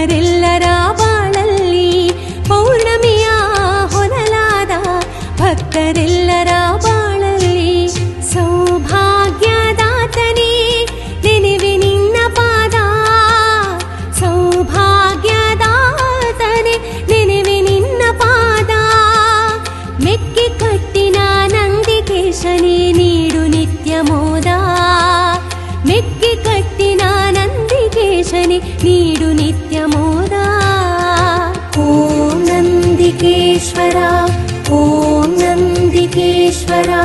ಭಕ್ತರೆಲ್ಲರ ಬಾಳಲ್ಲಿ ಪೌರ್ಣಮಿಯ ಹೊನಲಾದ ಭಕ್ತರೆಲ್ಲರ ಬಾಳಲ್ಲಿ ಸೌಭಾಗ್ಯದಾತನೇ, ನೆನೆವೆ ನಿನ್ನ ಪಾದ. ಸೌಭಾಗ್ಯದಾತನೇ, ನೆನೆವೆ ನಿನ್ನ ಪಾದ. ಮೆಕ್ಕೆ ಕಟ್ಟಿನ ನಂದಿಕೇಶನೇ ನೀಡು ನಿತ್ಯ ಮೋದ. ಮೆಕ್ಕೆ ಕಟ್ಟಿನ ನಂದಿಕೇಶನೇ ನೀಡು నందికేశ్వర ఓం నందికేశ్వరా